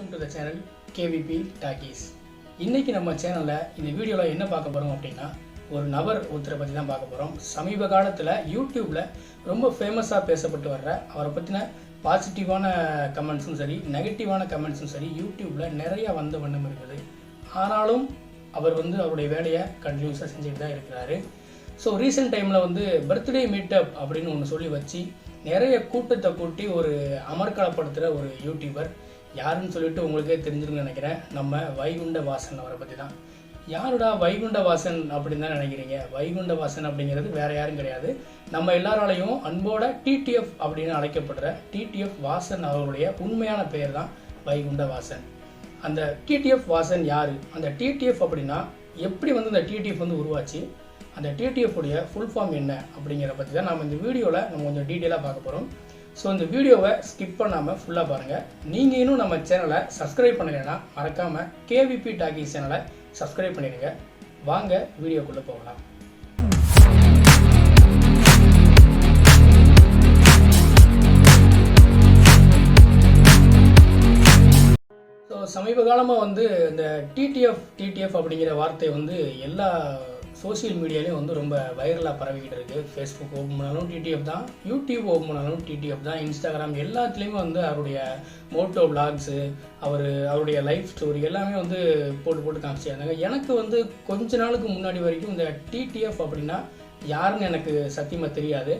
Welcome to the channel KVP talkies இன்னைக்கு நம்ம சேனலில் இந்த வீடியோவில் என்ன பார்க்க போகிறோம் அப்படின்னா ஒரு நபர் ஒருத்தரை பற்றி தான் பார்க்க போகிறோம் சமீப காலத்தில் யூடியூப்பில் ரொம்ப ஃபேமஸாக பேசப்பட்டு வர்ற அவரை பற்றின பாசிட்டிவான கமெண்ட்ஸும் சரி நெகட்டிவான கமெண்ட்ஸும் சரி யூடியூப்பில் நிறைய வந்த வண்ணம் இருக்குது. ஆனாலும் அவர் வந்து அவருடைய வேலையை கண்டினியூஸாக செஞ்சுட்டு தான் இருக்கிறாரு. ஸோ ரீசெண்ட் டைமில் வந்து பர்த்டே மீட்டப் அப்படின்னு ஒன்று சொல்லி வச்சு நிறைய கூட்டத்தை கூட்டி ஒரு அமர்களப்படுத்துகிற ஒரு யூடியூபர் யாருன்னு சொல்லிட்டு உங்களுக்கே தெரிஞ்சிருக்குன்னு நினைக்கிறேன். நம்ம வைகுண்ட வாசன் அவரை பற்றி தான் யாருடா வைகுண்ட வாசன் அப்படின்னு தான் நினைக்கிறீங்க? வைகுண்ட வாசன் அப்படிங்கிறது வேற யாரும் கிடையாது. நம்ம எல்லாராலையும் அன்போட டிடிஎஃப் அப்படின்னு அழைக்கப்படுற டிடிஎஃப் வாசன் அவருடைய உண்மையான பெயர் தான் வைகுண்ட வாசன். அந்த டிடிஎஃப் வாசன் யார்? அந்த டிடிஎஃப் அப்படின்னா எப்படி வந்து அந்த டிடிஎஃப் வந்து உருவாச்சு? அந்த டிடிஎஃப் உடைய ஃபுல் ஃபார்ம் என்ன அப்படிங்கிற பற்றி தான் நம்ம இந்த வீடியோவில் நம்ம கொஞ்சம் டீட்டெயிலாக பார்க்க போகிறோம் ஸோ இந்த வீடியோவை ஸ்கிப் பண்ணாமல் ஃபுல்லாக பாருங்கள் நீங்கள் இன்னும் நம்ம சேனலை சப்ஸ்கிரைப் பண்ணலைன்னா மறக்காமல் கேவிபி டாக்கி சேனலை சப்ஸ்கிரைப் பண்ணிடுங்க. வாங்க வீடியோக்குள்ளே போகலாம். ஸோ சமீப காலமாக வந்து இந்த டிடிஎஃப் டிடிஎஃப் அப்படிங்கிற வார்த்தை வந்து எல்லா சோஷியல் மீடியாலே வந்து ரொம்ப வைரலாக பரவிக்கிட்டு இருக்குது ஃபேஸ்புக் ஓப்பன் பண்ணாலும் டிடிஎஃப் தான் யூடியூப் ஓப்பன் பண்ணாலும் டிடிஎஃப் தான் இன்ஸ்டாகிராம் எல்லாத்துலேயுமே வந்து அவருடைய மோட்டோ பிளாக்ஸு அவர் அவருடைய லைஃப் ஸ்டோரி எல்லாமே வந்து போட்டு போட்டு காமிச்சிருந்தாங்க. எனக்கு வந்து கொஞ்ச நாளுக்கு முன்னாடி வரைக்கும் இந்த டிடிஎஃப் அப்படின்னா யாருன்னு எனக்கு சத்தியமாக தெரியாது.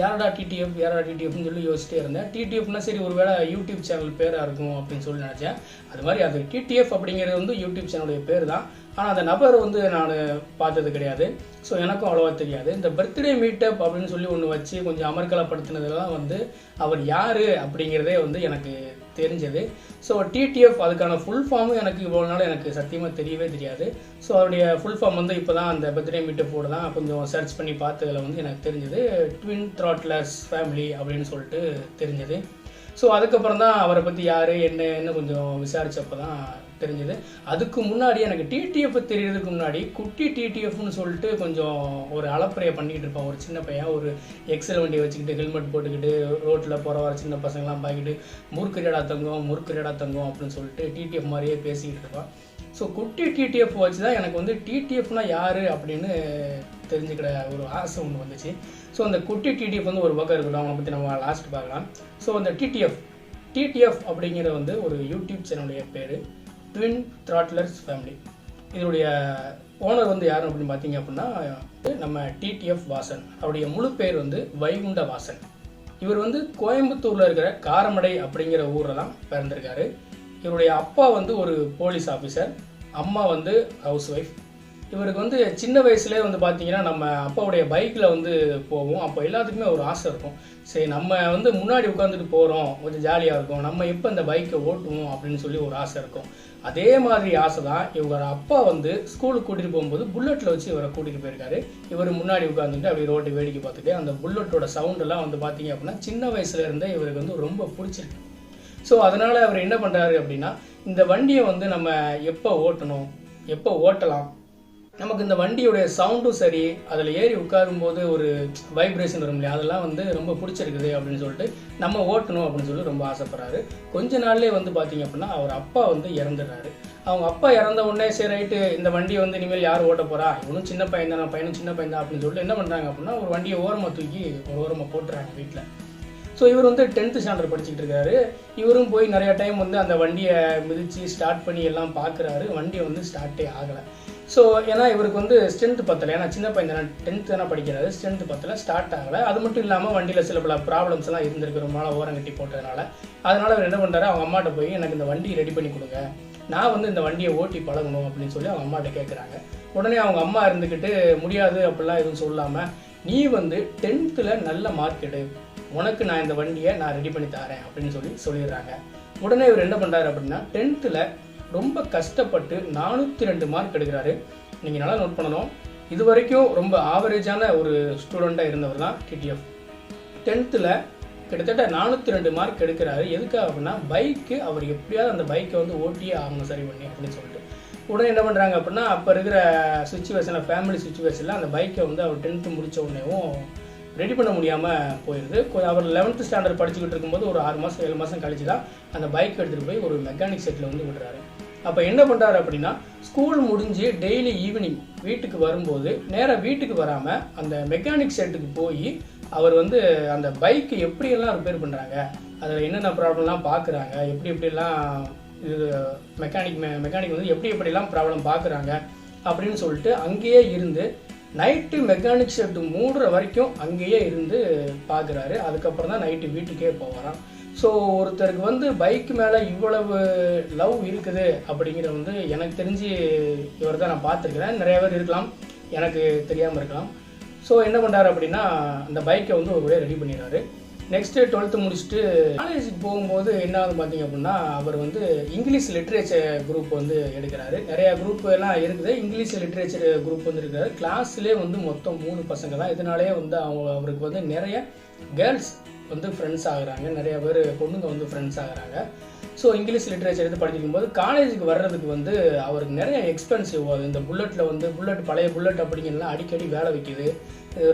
யாரடா டிடிஎஃப் யாரடா டிடிஎஃப்னு சொல்லி யோசிச்சிட்டே இருந்தேன். டிடிஎஃப்னா சரி ஒரு வேளை யூடியூப் சேனல் பேராக இருக்கும் அப்படின்னு சொல்லி நினச்சேன். அது மாதிரி அது டிடிஎஃப் அப்படிங்கிறது வந்து யூடியூப் சேனலுடைய பேர் தான் ஆனால் அந்த நபர் வந்து நான் பார்த்தது கிடையாது. ஸோ எனக்கும் அவ்வளோவா தெரியாது. இந்த பர்த்டே மீட்டப் அப்படின்னு சொல்லி ஒன்று வச்சு கொஞ்சம் அமர்க்கலப்படுத்தினதெல்லாம் வந்து அவர் யார் அப்படிங்கிறதே வந்து எனக்கு தெரிஞ்சது. ஸோ டிடிஎஃப் அதுக்கான ஃபுல் ஃபார்மும் எனக்கு இவ்வளோ நாள் எனக்கு சத்தியமாக தெரியவே தெரியாது. ஸோ அவருடைய ஃபுல் ஃபார்ம் வந்து இப்போ தான் அந்த பர்த்டே மீட்டப்போடு தான் கொஞ்சம் சர்ச் பண்ணி பார்த்ததில் வந்து எனக்கு தெரிஞ்சது. ட்வின் த்ராட்லர்ஸ் ஃபேமிலி அப்படின்னு சொல்லிட்டு தெரிஞ்சது. ஸோ அதுக்கப்புறம் தான் அவரை பற்றி யார் என்னன்னு கொஞ்சம் விசாரித்தப்போ தான் தெரிஞ்சது. அதுக்கு முன்னாடி எனக்கு டிடிஎஃப் தெரியறதுக்கு முன்னாடி குட்டி டிடிஎஃப்னு சொல்லிட்டு கொஞ்சம் ஒரு அலப்பறையை பண்ணிக்கிட்டு இருப்பான். ஒரு சின்ன பையன். ஒரு எக்ஸல் வண்டியை வச்சுக்கிட்டு ஹெல்மெட் போட்டுக்கிட்டு ரோட்டில் போகிற வர சின்ன பசங்களாம் பாக்கிட்டு முறுக்குரியடா தங்கம் முறுக்குரியடா தங்கம் அப்படின்னு சொல்லிட்டு டிடிஎஃப் மாதிரியே பேசிக்கிட்டு இருப்பான். ஸோ குட்டி டிடிஎஃப் வச்சு தான் எனக்கு வந்து டிடிஎஃப்னா யார் அப்படின்னு தெரிஞ்சுக்கிற ஒரு ஆசை ஒன்று வந்துச்சு. ஸோ அந்த குட்டி டிடிஎஃப் வந்து ஒரு பக்கம் இருக்கட்டும். அவனை பற்றி நம்ம லாஸ்ட் பார்க்கலாம். ஸோ அந்த டிடிஎஃப் டிடிஎஃப் அப்படிங்கிற வந்து ஒரு யூடியூப் சேனலுடைய பேர். ட்வின் த்ராட்லர்ஸ் ஃபேமிலி இதனுடைய ஓனர் வந்து யார் அப்படின்னு பார்த்தீங்க அப்படின்னா நம்ம டிடிஎஃப் வாசன். அவருடைய முழு பேர் வந்து வைகுண்ட வாசன். இவர் வந்து கோயம்புத்தூரில் இருக்கிற காரமடை அப்படிங்கிற ஊரில் தான் பிறந்திருக்காரு. இவருடைய அப்பா வந்து ஒரு போலீஸ் ஆஃபீஸர் அம்மா வந்து ஹவுஸ் ஒய்ஃப் இவருக்கு வந்து சின்ன வயசுலேயே வந்து பார்த்தீங்கன்னா நம்ம அப்பாவுடைய பைக்கில் வந்து போவோம். அப்போ எல்லாத்துக்குமே ஒரு ஆசை இருக்கும். சரி நம்ம வந்து முன்னாடி உட்காந்துட்டு போகிறோம் கொஞ்சம் ஜாலியாக இருக்கும். நம்ம எப்போ இந்த பைக்கை ஓட்டுவோம் அப்படின்னு சொல்லி ஒரு ஆசை இருக்கும். அதே மாதிரி ஆசை தான் இவரோட அப்பா வந்து ஸ்கூலுக்கு கூட்டிகிட்டு போகும்போது புல்லட்டில் வச்சு இவரை கூட்டிகிட்டு போயிருக்காரு. இவர் முன்னாடி உட்காந்துட்டு அப்படி ரோட்டு வேடிக்கை பார்த்துட்டு அந்த புல்லட்டோட சவுண்டெல்லாம் வந்து பார்த்தீங்க அப்படின்னா சின்ன வயசுலேருந்தே இவருக்கு வந்து ரொம்ப பிடிச்சிருக்கு. ஸோ அதனால் அவர் என்ன பண்ணுறாரு அப்படின்னா இந்த வண்டியை வந்து நம்ம எப்போ ஓட்டணும் எப்போ ஓட்டலாம் நமக்கு இந்த வண்டியுடைய சவுண்டும் சரி அதில் ஏறி உட்காரும்போது ஒரு வைப்ரேஷன் வரும் இல்லையா? அதெல்லாம் வந்து ரொம்ப பிடிச்சிருக்குது அப்படின்னு சொல்லிட்டு நம்ம ஓட்டணும் அப்படின்னு சொல்லி ரொம்ப ஆசைப்படுறாரு. கொஞ்ச நாள்லேயே வந்து பார்த்தீங்க அப்படின்னா அவர் அப்பா வந்து இறந்துடுறாரு. அவங்க அப்பா இறந்த உடனே சரி ரைட்டு இந்த வண்டியை வந்து இனிமேல் யார் ஓட்ட போகிறா இவனும் சின்ன பையன் தான் பையனும் சின்ன பையன் தான் அப்படின்னு சொல்லிட்டு என்ன பண்ணுறாங்க அப்படின்னா ஒரு வண்டியை ஓரமாக தூக்கி ஒரு ஓரமாக போட்டுறாங்க வீட்டில் ஸோ இவர் வந்து டென்த்து ஸ்டாண்டர்ட் படிச்சுட்டு இருக்காரு. இவரும் போய் நிறைய டைம் வந்து அந்த வண்டியை மிதித்து ஸ்டார்ட் பண்ணி எல்லாம் பார்க்குறாரு வண்டி வந்து ஸ்டார்ட்டே ஆகலை. ஸோ ஏன்னா இவருக்கு வந்து ஸ்ட்ரென்த் பத்தலை. ஏன்னா சின்ன பையன் தானே. டென்த்து தானே படிக்கிறாரு. ஸ்ட்ரென்த் பத்தலை. ஸ்டார்ட் ஆகலை. அது மட்டும் இல்லாமல் வண்டியில் சில பல ப்ராப்ளம்ஸ் எல்லாம் இருந்திருக்கு. ரொம்ப நாள் ஓரம் கட்டி போட்டதுனால. அதனால் அவர் என்ன பண்ணுறாரு அவங்க அம்மாட்ட போய் எனக்கு இந்த வண்டி ரெடி பண்ணி கொடுங்க. நான் வந்து இந்த வண்டியை ஓட்டி பழகணும் அப்படின்னு சொல்லி அவங்க அம்மாட்ட கேட்குறாங்க உடனே அவங்க அம்மா இருந்துக்கிட்டு முடியாது அப்படிலாம் எதுவும் சொல்லாமல் நீ வந்து டென்த்தில் நல்ல மார்க் எடு. உனக்கு நான் இந்த வண்டியை நான் ரெடி பண்ணி தரேன் அப்படின்னு சொல்லி சொல்லிடுறாங்க. உடனே இவர் என்ன பண்ணுறாரு அப்படின்னா டென்த்தில் ரொம்ப கஷ்டப்பட்டு நானூற்றி ரெண்டு மார்க் எடுக்கிறாரு. நீங்கள் நல்லா நோட் பண்ணணும். இது வரைக்கும் ரொம்ப ஆவரேஜான ஒரு ஸ்டூடெண்ட்டாக இருந்தவர் தான் டிடிஎஃப் டென்த்தில் கிட்டத்தட்ட நானூற்றி ரெண்டு மார்க் எடுக்கிறாரு. எதுக்காக அப்படின்னா பைக்கு அவர் எப்படியாவது அந்த பைக்கை வந்து ஓட்டியே ஆகணும் சரி பண்ணி அப்படின்னு சொல்லிட்டு. உடனே என்ன பண்ணுறாங்க அப்படின்னா அப்போ இருக்கிற சுச்சுவேஷனில் ஃபேமிலி சுச்சுவேஷனில் அந்த பைக்கை வந்து அவர் டென்த்து முடித்த உடனேவும் ரெடி பண்ண முடியாமல் போயிடுது அவர் லெவன்த்து ஸ்டாண்டர்ட் படிச்சுக்கிட்டு இருக்கும்போது ஒரு ஆறு மாதம் ஏழு மாதம் கழிச்சு தான் அந்த பைக் எடுத்துகிட்டு போய் ஒரு மெக்கானிக் செட்டில் வந்து விடுறாரு. அப்போ என்ன பண்ணுறாரு அப்படின்னா ஸ்கூல் முடிஞ்சு டெய்லி ஈவினிங் வீட்டுக்கு வரும்போது நேராக வீட்டுக்கு வராமல் அந்த மெக்கானிக் செட்டுக்கு போய் அவர் வந்து அந்த பைக்கு எப்படியெல்லாம் ரிப்பேர் பண்ணுறாங்க அதில் என்னென்ன ப்ராப்ளம்லாம் பார்க்குறாங்க எப்படி எப்படிலாம் இது மெக்கானிக் மெ மெக்கானிக் வந்து எப்படி எப்படிலாம் ப்ராப்ளம் பார்க்குறாங்க அப்படின்னு சொல்லிட்டு அங்கேயே இருந்து நைட்டு மெக்கானிக் ஷெட்டு மூடுற வரைக்கும் அங்கேயே இருந்து பார்க்குறாரு அதுக்கப்புறம் தான் நைட்டு வீட்டுக்கே போவாராம். ஸோ ஒருத்தருக்கு வந்து பைக் மேலே இவ்வளவு லவ் இருக்குது அப்படிங்கிற வந்து எனக்கு தெரிஞ்சு இவர் தான் நான் பார்த்துருக்கிறேன். நிறைய பேர் இருக்கலாம். எனக்கு தெரியாமல் இருக்கலாம். ஸோ என்ன பண்ணுறாரு அப்படின்னா அந்த பைக்கை வந்து ஒரு ரெடி பண்ணிடுறாரு. நெக்ஸ்ட்டு டுவெல்த்து முடிச்சுட்டு காலேஜுக்கு போகும்போது என்ன ஆகுது பார்த்தீங்க அப்படின்னா அவர் வந்து இங்கிலீஷ் லிட்ரேச்சர் குரூப் வந்து எடுக்கிறாரு. நிறையா குரூப் எல்லாம் இருக்குது. இங்கிலீஷ் லிட்ரேச்சர் குரூப் வந்து இருக்கிறாரு கிளாஸ்லேயே வந்து மொத்தம் மூணு பசங்க தான். இதனாலேயே வந்து அவங்க அவருக்கு வந்து நிறைய கேர்ள்ஸ் வந்து ஃப்ரெண்ட்ஸ் ஆகுறாங்க. நிறைய பேர் பொண்ணுங்க வந்து ஃப்ரெண்ட்ஸ் ஆகுறாங்க. ஸோ இங்கிலீஷ் லிட்ரேச்சர் எடுத்து படிக்கும்போது காலேஜுக்கு வர்றதுக்கு வந்து அவருக்கு நிறைய எக்ஸ்பென்சிவ் ஆகுது இந்த புல்லட்டில் வந்து புல்லட் பழைய புல்லட் அப்படிங்கிறதுலாம் அடிக்கடி வேலை வைக்குது.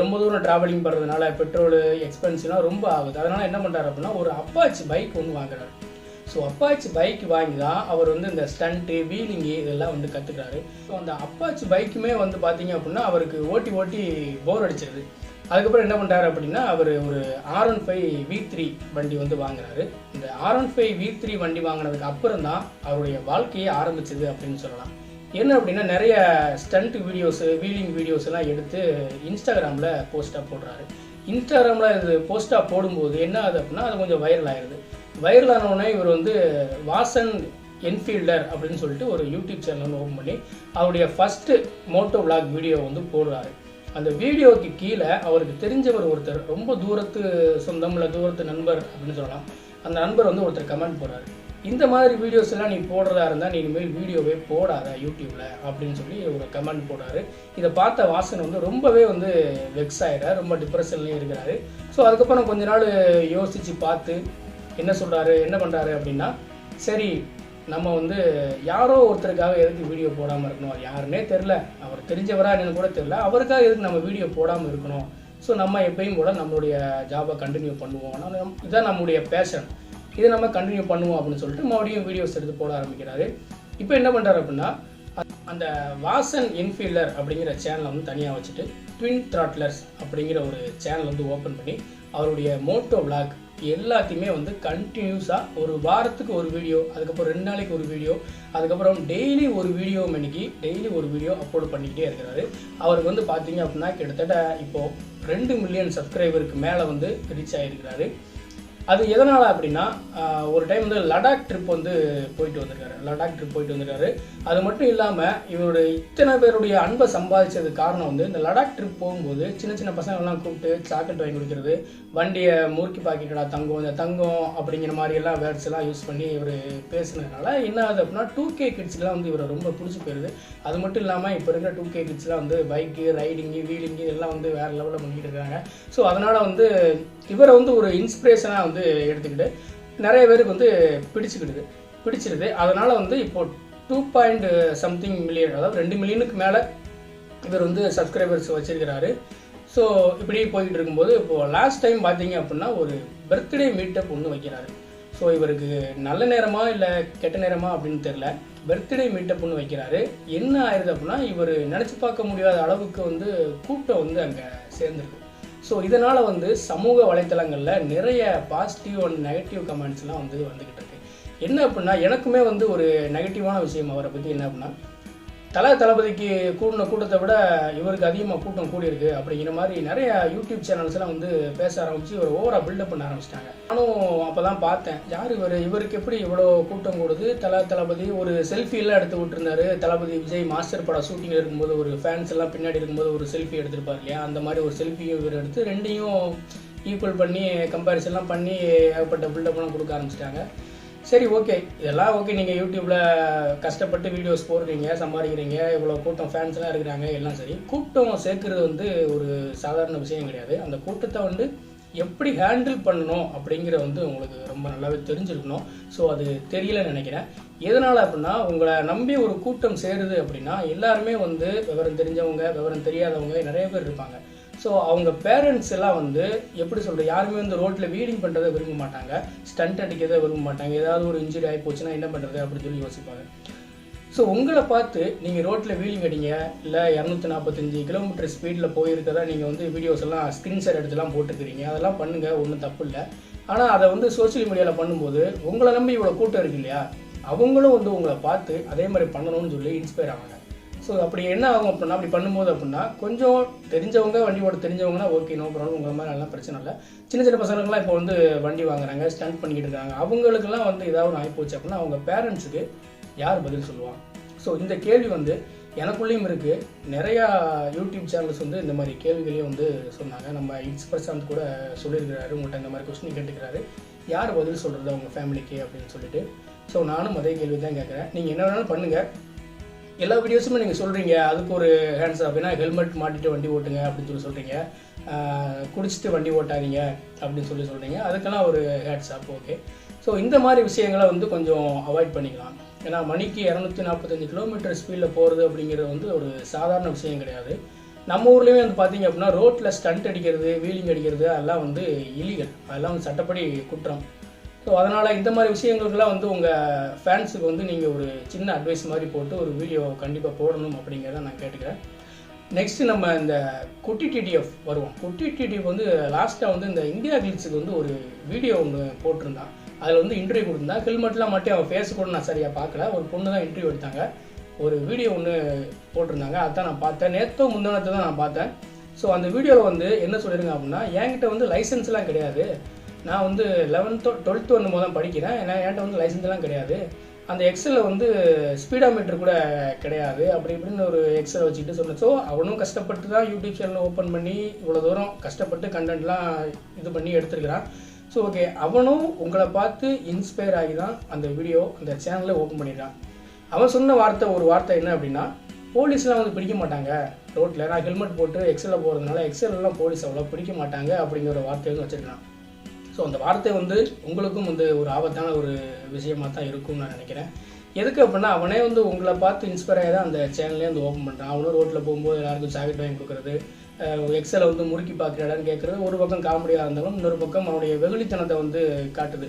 ரொம்ப தூரம் ட்ராவலிங் பண்ணுறதுனால பெட்ரோல் எக்ஸ்பென்சிவ்லாம் ரொம்ப ஆகுது. அதனால் என்ன பண்ணுறாரு அப்படின்னா ஒரு அப்பாச்சி பைக் ஒன்று வாங்குறாரு. ஸோ அப்பாச்சி பைக் வாங்கி தான் அவர் வந்து இந்த ஸ்டண்ட்டு வீலிங்கு இதெல்லாம் வந்து கற்றுக்கிறாரு ஸோ அந்த அப்பாச்சி பைக்குமே வந்து பார்த்தீங்க அப்படின்னா அவருக்கு ஓட்டி ஓட்டி போர் அடிச்சிருது. அதுக்கப்புறம் என்ன பண்ணுறாரு அப்படின்னா அவர் ஒரு R one five V three வண்டி வந்து வாங்குறாரு. இந்த R one five V three வண்டி வாங்கினதுக்கு அப்புறம் தான் அவருடைய வாழ்க்கையே ஆரம்பிச்சது அப்படின்னு சொல்லலாம். என்ன அப்படின்னா நிறைய ஸ்டண்ட் வீடியோஸு வீலிங் வீடியோஸ் எல்லாம் எடுத்து இன்ஸ்டாகிராமில் போஸ்ட்டாக போடுறாரு. இன்ஸ்டாகிராமில் இது போஸ்ட்டாக போடும்போது என்ன ஆகுது அப்படின்னா அது கொஞ்சம் வைரல் ஆயிடுது. வைரல் ஆனவுடனே இவர் வந்து வாசன் என்ஃபீல்டர் அப்படின்னு சொல்லிட்டு ஒரு யூடியூப் சேனல் வந்து ஓப்பன் பண்ணி அவருடைய ஃபஸ்ட்டு மோட்டோ விளாக் வீடியோ வந்து போடுறாரு. அந்த வீடியோவுக்கு கீழே அவருக்கு தெரிஞ்சவர் ஒருத்தர் ரொம்ப தூரத்து சொந்தம் இல்லை தூரத்து நண்பர் அப்படின்னு சொல்லலாம். அந்த நண்பர் வந்து ஒருத்தர் கமெண்ட் போடுறாரு. இந்த மாதிரி வீடியோஸ் எல்லாம் நீ போடுறதா இருந்தால் நீ இனிமேல் வீடியோவே போடாத யூடியூப்பில் அப்படின்னு சொல்லி ஒரு கமெண்ட் போடுறாரு. இதை பார்த்த வாசன் வந்து ரொம்பவே வந்து வெக்ஸ் ஆயிடுறாரு ரொம்ப டிப்ரெஷன்லேயும் இருக்கிறாரு. ஸோ அதுக்கப்புறம் கொஞ்ச நாள் யோசித்து பார்த்து என்ன சொல்கிறாரு என்ன பண்ணுறாரு அப்படின்னா சரி நம்ம வந்து யாரோ ஒருத்தருக்காக எதுக்கு வீடியோ போடாமல் இருக்கணும்? யாருன்னே தெரில அவர் தெரிஞ்சவரா என்னன்னு கூட தெரில அவருக்காக எதுக்கு நம்ம வீடியோ போடாமல் இருக்கணும்? ஸோ நம்ம எப்பயும் கூட நம்மளுடைய ஜாபை கண்டினியூ பண்ணுவோம். நம்ம- இதுதான் நம்மளுடைய பேஷன் இதை நம்ம கண்டினியூ பண்ணுவோம் அப்படின்னு சொல்லிட்டு மறுபடியும் வீடியோஸ் எடுத்து போட ஆரம்பிக்கிறாரு. இப்போ என்ன பண்ணுறாரு அப்படின்னா அந்த வாசன் இன்ஃபீல்டர் அப்படிங்கிற சேனலை வந்து தனியாக வச்சுட்டு ட்வின் த்ராட்லர்ஸ் அப்படிங்கிற ஒரு சேனல் வந்து ஓப்பன் பண்ணி அவருடைய மோட்டோ vlog எல்லாத்தையுமே வந்து கண்டினியூஸாக ஒரு வாரத்துக்கு ஒரு வீடியோ அதுக்கப்புறம் ரெண்டு நாளைக்கு ஒரு வீடியோ அதுக்கப்புறம் டெய்லி ஒரு வீடியோ மணிக்கு டெய்லி ஒரு வீடியோ அப்லோட் பண்ணிக்கிட்டே இருக்கிறாரு. அவருக்கு வந்து பார்த்தீங்க அப்படின்னா கிட்டத்தட்ட இப்போது ரெண்டு மில்லியன் சப்ஸ்கிரைபருக்கு மேலே வந்து ரீச் ஆகிருக்கிறாரு அது எதனால் அப்படின்னா ஒரு டைம் வந்து லடாக் ட்ரிப் வந்து போயிட்டு வந்திருக்காரு. லடாக் ட்ரிப் போயிட்டு வந்திருக்காரு. அது மட்டும் இல்லாமல் இவருடைய இத்தனை பேருடைய அன்பை சம்பாதிச்சதுக்கு காரணம் வந்து இந்த லடாக் ட்ரிப் போகும்போது சின்ன சின்ன பசங்கள்லாம் கூப்பிட்டு சாக்லேட் வாங்கி கொடுக்கறது வண்டியை முறுக்கி பாக்கிட்டடா தங்கம் இந்த தங்கம் அப்படிங்கிற மாதிரி எல்லாம் வேர்ட்ஸ் எல்லாம் யூஸ் பண்ணி இவர் பேசுனதுனால என்ன ஆகுது அப்படின்னா டூ கே கிட்ஸ்லாம் வந்து இவரை ரொம்ப பிடிச்சி போயிருது. அது மட்டும் இல்லாமல் இப்போ இருக்கிற டூ கே கிட்ஸ்லாம் வந்து பைக்கு ரைடிங்கு வீலிங்கு இதெல்லாம் வந்து வேறு லெவலில் பண்ணிக்கிட்டு இருக்காங்க. ஸோ அதனால் வந்து இவரை வந்து ஒரு இன்ஸ்பிரேஷனாக வந்து எடுத்துக்கிட்டு நிறைய பேருக்கு வந்து பிடிச்சிக்கிடுது. பிடிச்சிருது. அதனால் வந்து இப்போ டூ பாயிண்ட் சம்திங் மில்லியன் அதாவது ரெண்டு மில்லியனுக்கு மேலே இவர் வந்து சப்ஸ்கிரைபர்ஸ் வச்சிருக்கிறாரு. ஸோ இப்படி போய்கிட்டு இருக்கும்போது இப்போது லாஸ்ட் டைம் பார்த்தீங்க அப்படின்னா ஒரு பர்த்டே மீட்டப் ஒன்று வைக்கிறாரு. ஸோ இவருக்கு நல்ல நேரமா இல்லை கெட்ட நேரமா அப்படின்னு தெரில. பர்த்டே மீட்டப் ஒன்று வைக்கிறாரு. என்ன ஆயிடுது அப்படின்னா இவர் நினச்சி பார்க்க முடியாத அளவுக்கு வந்து கூட்டம் வந்து அங்கே சேர்ந்துருக்கு. ஸோ இதனால் வந்து சமூக வலைத்தளங்களில் நிறைய பாசிட்டிவ் அண்ட் நெகட்டிவ் கமெண்ட்ஸ்லாம் வந்து வந்துக்கிட்டு இருக்கு. என்ன அப்படின்னா எனக்குமே வந்து ஒரு நெகட்டிவான விஷயம் அவரை பற்றி என்ன அப்படின்னா தலை தளபதிக்கு கூடின கூட்டத்தை விட இவருக்கு அதிகமாக கூட்டம் கூடியிருக்கு அப்படிங்கிற மாதிரி நிறைய யூடியூப் சேனல்ஸ்லாம் வந்து பேச ஆரம்பிச்சு இவர் ஓவராக பில்டப் பண்ண ஆரம்பிச்சிட்டாங்க. நானும் அப்போ தான் பார்த்தேன். யார் இவர்? இவருக்கு எப்படி இவ்வளோ கூட்டம் கூடுது? தலை தளபதி ஒரு செல்ஃபிலாம் எடுத்து விட்டுருந்தாரு. தளபதி விஜய் மாஸ்டர் படம் ஷூட்டிங்கில் இருக்கும்போது ஒரு ஃபேன்ஸ் எல்லாம் பின்னாடி இருக்கும்போது ஒரு செல்ஃபி எடுத்திருப்பார் இல்லையா? அந்த மாதிரி ஒரு செல்ஃபியும் இவர் எடுத்து ரெண்டையும் ஈக்குவல் பண்ணி கம்பேரிசன்லாம் பண்ணி ஏகப்பட்ட பில்டப்லாம் கொடுக்க ஆரம்பிச்சிட்டாங்க. சரி ஓகே இதெல்லாம் ஓகே நீங்கள் யூடியூப்பில் கஷ்டப்பட்டு வீடியோஸ் போடுறீங்க சம்பாதிக்கிறீங்க இவ்வளோ கூட்டம் ஃபேன்ஸ்லாம் இருக்கிறாங்க எல்லாம் சரி. கூட்டம் சேர்க்குறது வந்து ஒரு சாதாரண விஷயம் கிடையாது. அந்த கூட்டத்தை வந்து எப்படி ஹேண்டில் பண்ணணும் அப்படிங்கிற வந்து உங்களுக்கு ரொம்ப நல்லாவே தெரிஞ்சிருக்கணும். ஸோ அது தெரியலன்னு நினைக்கிறேன். எதனால் அப்படின்னா உங்களை நம்பி ஒரு கூட்டம் சேருது அப்படின்னா எல்லாருமே வந்து விவரம் தெரிஞ்சவங்க விவரம் தெரியாதவங்க நிறைய பேர் இருப்பாங்க. ஸோ அவங்க பேரண்ட்ஸ் எல்லாம் வந்து எப்படி சொல்கிறது யாருமே வந்து ரோட்டில் வீடிங் பண்ணுறதை விரும்ப மாட்டாங்க. ஸ்டண்ட் அடிக்கிறதை விரும்ப மாட்டாங்க. ஏதாவது ஒரு இன்ஜுரி ஆகி போச்சுன்னா என்ன பண்ணுறது அப்படின்னு சொல்லி யோசிப்பாங்க. ஸோ உங்களை பார்த்து நீங்கள் ரோட்டில் வீலிங் அடிங்க இல்லை இரநூத்தி நாற்பத்தஞ்சு கிலோமீட்டர் ஸ்பீடில் போயிருக்கதா நீங்கள் வந்து வீடியோஸ் எல்லாம் ஸ்க்ரீன்ஷாட் எடுத்துலாம் போட்டுக்கிறீங்க அதெல்லாம் பண்ணுங்கள் ஒன்றும் தப்பு இல்லை. ஆனால் அதை வந்து சோஷியல் மீடியாவில் பண்ணும்போது உங்களை நம்பி இவ்வளோ கூட்டம் இருக்கு இல்லையா? அவங்களும் வந்து உங்களை பார்த்து அதே மாதிரி பண்ணணும்னு சொல்லி இன்ஸ்பயர் ஆவாங்க. ஸோ அப்படி என்ன ஆகும் அப்படின்னா அப்படி பண்ணும்போது அப்படின்னா கொஞ்சம் தெரிஞ்சவங்க வண்டி ஓட தெரிஞ்சவங்கன்னா ஓகே நோ ப்ராப்ளம் உங்கள் மாதிரி நல்லா பிரச்சனை இல்லை. சின்ன சின்ன பசங்களுக்குலாம் இப்போ வந்து வண்டி வாங்குறாங்க ஸ்டண்ட் பண்ணிக்கிட்டு இருக்காங்க. அவங்களுக்குலாம் வந்து ஏதாவது ஒன்று ஆகிப்போச்சு அப்படின்னா அவங்க பேரண்ட்ஸுக்கு யார் பதில் சொல்லுவாங்க ஸோ இந்த கேள்வி வந்து எனக்குள்ளேயும் இருக்குது நிறையா யூடியூப் சேனல்ஸ் வந்து இந்த மாதிரி கேள்விகளையும் வந்து சொன்னாங்க. நம்ம இட்ஸ் பிரசாந்த் கூட சொல்லியிருக்கிறாரு. உங்கள்கிட்ட இந்த மாதிரி கொஸ்டின் கேட்டுக்கிறாரு. யார் பதில் சொல்கிறது அவங்க ஃபேமிலிக்கு அப்படின்னு சொல்லிட்டு. ஸோ நானும் அதே கேள்வி தான் கேட்குறேன் நீங்கள் என்ன வேணாலும் பண்ணுங்கள் எல்லா வீடியோஸுமே நீங்கள் சொல்கிறீங்க அதுக்கு ஒரு ஹேண்ட்ஸ் அப்படின்னா ஹெல்மெட் மாட்டிட்டு வண்டி ஓட்டுங்க அப்படின்னு சொல்லி சொல்கிறீங்க குடிச்சிட்டு வண்டி ஓட்டாதீங்க அப்படின்னு சொல்லி சொல்கிறீங்க அதுக்கெல்லாம் ஒரு ஹேட்ஸ் ஆப் ஓகே ஸோ இந்த மாதிரி விஷயங்களை வந்து கொஞ்சம் அவாய்ட் பண்ணிக்கலாம். ஏன்னா மணிக்கு இரநூத்தி நாற்பத்தஞ்சு கிலோமீட்டர் ஸ்பீடில் போகிறது அப்படிங்கிறது வந்து ஒரு சாதாரண விஷயம் கிடையாது. நம்ம ஊர்லேயுமே வந்து பார்த்தீங்க அப்படின்னா ரோட்டில் ஸ்டண்ட் அடிக்கிறது வீலிங் அடிக்கிறது அதெல்லாம் வந்து இல்லீகல் அதெல்லாம் வந்து சட்டப்படி குற்றம். ஸோ அதனால் இந்த மாதிரி விஷயங்களுக்கெல்லாம் வந்து உங்கள் ஃபேன்ஸுக்கு வந்து நீங்கள் ஒரு சின்ன அட்வைஸ் மாதிரி போட்டு ஒரு வீடியோ கண்டிப்பாக போடணும் அப்படிங்கிறத நான் கேட்டுக்கிறேன். நெக்ஸ்ட் நம்ம இந்த குட்டி டிடிஎஃப் வருவோம். குட்டி டிடிஎஃப் வந்து லாஸ்ட்டாக வந்து இந்த இந்தியா கிளிட்ஸுக்கு வந்து ஒரு வீடியோ ஒன்று போட்டிருந்தான் அதில் வந்து இன்டர்வியூ கொடுத்துருந்தா. ஹெல்மெட்லாம் மட்டும் அவன் ஃபேஸ் கூட நான் சரியாக பார்க்கல. ஒரு பொண்ணு தான் இன்டர்வியூ எடுத்தாங்க. ஒரு வீடியோ ஒன்று போட்டிருந்தாங்க. அதான் நான் பார்த்தேன். நேற்றோ முந்தினத்தை தான் நான் பார்த்தேன். ஸோ அந்த வீடியோவில் வந்து என்ன சொல்லிருங்க அப்படின்னா என்கிட்ட வந்து லைசன்ஸ்லாம் கிடையாது. நான் வந்து லெவன்த்தோ டுவெல்த்து வந்து முதல் படிக்கிறேன். ஏன்னா என்கிட்ட வந்து லைசன்ஸ்லாம் கிடையாது. அந்த எக்ஸலில் வந்து ஸ்பீடாமீட்டர் கூட கிடையாது. அப்படி இப்படின்னு ஒரு எக்ஸல் வச்சுக்கிட்டு சொன்னேன். ஸோ அவனும் கஷ்டப்பட்டு தான் யூடியூப் சேனல் ஓப்பன் பண்ணி இவ்வளோ தூரம் கஷ்டப்பட்டு கண்டென்ட்லாம் இது பண்ணி எடுத்துருக்கிறான். ஸோ ஓகே அவனும் உங்களை பார்த்து இன்ஸ்பயர் ஆகி தான் அந்த வீடியோ அந்த சேனலை ஓப்பன் பண்ணிடுறான் அவன் சொன்ன வார்த்தை ஒரு வார்த்தை என்ன அப்படின்னா போலீஸ்லாம் வந்து பிடிக்க மாட்டாங்க. ரோட்டில் நான் ஹெல்மெட் போட்டு எக்ஸலில் போகிறதுனால எக்ஸல்லாம் போலீஸ் அவ்வளோ பிடிக்க மாட்டாங்க அப்படிங்கிற ஒரு வார்த்தை வந்து வச்சுருக்கான். ஸோ அந்த வார்த்தை வந்து உங்களுக்கும் வந்து ஒரு ஆபத்தான ஒரு விஷயமாக தான் இருக்கும்னு நான் நினைக்கிறேன். எதுக்கு அப்படின்னா அவனே வந்து உங்களை பார்த்து இன்ஸ்பயர் ஆகி தான் அந்த சேனல்லே வந்து ஓப்பன் பண்ணுறான் அவனும் ரோட்டில் போகும்போது எல்லாருக்கும் சாக்கெட் வாங்கி கொடுக்குறது எக்ஸலை வந்து முறுக்கி பார்க்குறாடான்னு கேட்குறது ஒரு பக்கம் காமெடியாக இருந்தாலும் இன்னொரு பக்கம் அவனுடைய வெகுளித்தனத்தை வந்து காட்டுது.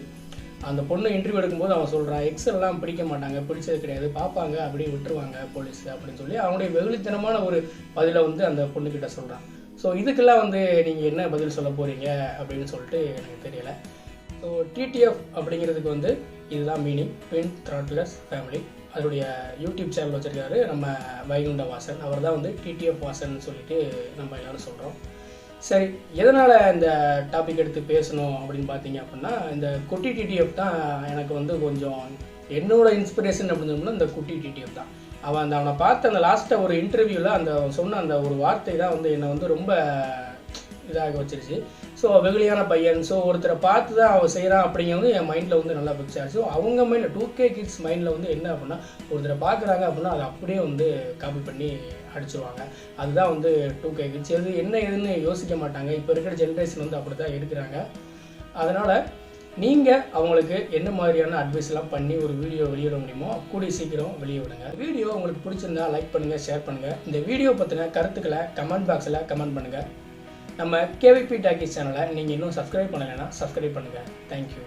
அந்த பொண்ணு இன்டர்வியூ எடுக்கும்போது அவன் சொல்கிறான் எக்ஸல்லாம் பிடிக்க மாட்டாங்க பிடிச்சது கிடையாது பார்ப்பாங்க அப்படியே விட்டுருவாங்க போலீஸ் அப்படின்னு சொல்லி அவனுடைய வெகுளித்தனமான ஒரு பதிலை வந்து அந்த பொண்ணுக்கிட்ட சொல்கிறான் ஸோ இதுக்கெல்லாம் வந்து நீங்கள் என்ன பதில் சொல்ல போகிறீங்க அப்படின்னு சொல்லிட்டு எனக்கு தெரியலை. ஸோ டிடிஎஃப் அப்படிங்கிறதுக்கு வந்து இதுதான் மீனிங் ட்வின் த்ராட்லஸ் ஃபேமிலி அதனுடைய யூடியூப் சேனல் வச்சுருக்காரு நம்ம வைகுண்ட வாசன். அவர் தான் வந்து டிடிஎஃப் வாசன் சொல்லிட்டு நம்ம எல்லாரும் சொல்கிறோம் சரி எதனால் இந்த டாபிக் எடுத்து பேசணும் அப்படின்னு பார்த்தீங்க அப்படின்னா இந்த குட்டி டிடிஎஃப் தான் எனக்கு வந்து கொஞ்சம் என்னோட இன்ஸ்பிரேஷன் அப்படின்னு சொன்னால் இந்த குட்டி டிடிஎஃப் தான். அவன் அந்த அவனை பார்த்த அந்த லாஸ்ட்டாக ஒரு இன்டர்வியூவில் அந்த சொன்ன அந்த ஒரு வார்த்தை தான் வந்து என்னை வந்து ரொம்ப இதாக வச்சிருச்சு. ஸோ வெகுளியான பையன். ஸோ ஒருத்தரை பார்த்து தான் அவன் செய்கிறான் அப்படிங்கிறது என் மைண்டில் வந்து நல்லா ஃபிக்ஸ் ஆச்சு. ஸோ அவங்க மைண்டில் டூ கே கிட்ஸ் மைண்டில் வந்து என்ன அப்படின்னா ஒருத்தரை பார்க்குறாங்க அப்படின்னா அதை அப்படியே வந்து காப்பி பண்ணி அடிச்சுருவாங்க. அதுதான் வந்து டூ கே கிட்ஸ் எது என்ன எதுன்னு யோசிக்க மாட்டாங்க. இப்போ இருக்கிற ஜென்ரேஷன் வந்து அப்படி தான் எடுக்கிறாங்க. அதனால் நீங்கள் அவங்களுக்கு என்ன மாதிரியான அட்வைஸ் எல்லாம் பண்ணி ஒரு வீடியோ வெளியிட முடியுமோ கூடிய சீக்கிரம் வெளியே விடுங்க. வீடியோ உங்களுக்கு பிடிச்சிருந்தா லைக் பண்ணுங்கள் ஷேர் பண்ணுங்கள் இந்த வீடியோ பற்றின கருத்துக்களை கமெண்ட் பாக்ஸில் கமெண்ட் பண்ணுங்கள் நம்ம கேவிபி டாக்கிஸ் சேனலை நீங்கள் இன்னும் சப்ஸ்கிரைப் பண்ணலைன்னா சப்ஸ்கிரைப் பண்ணுங்கள் தேங்க்யூ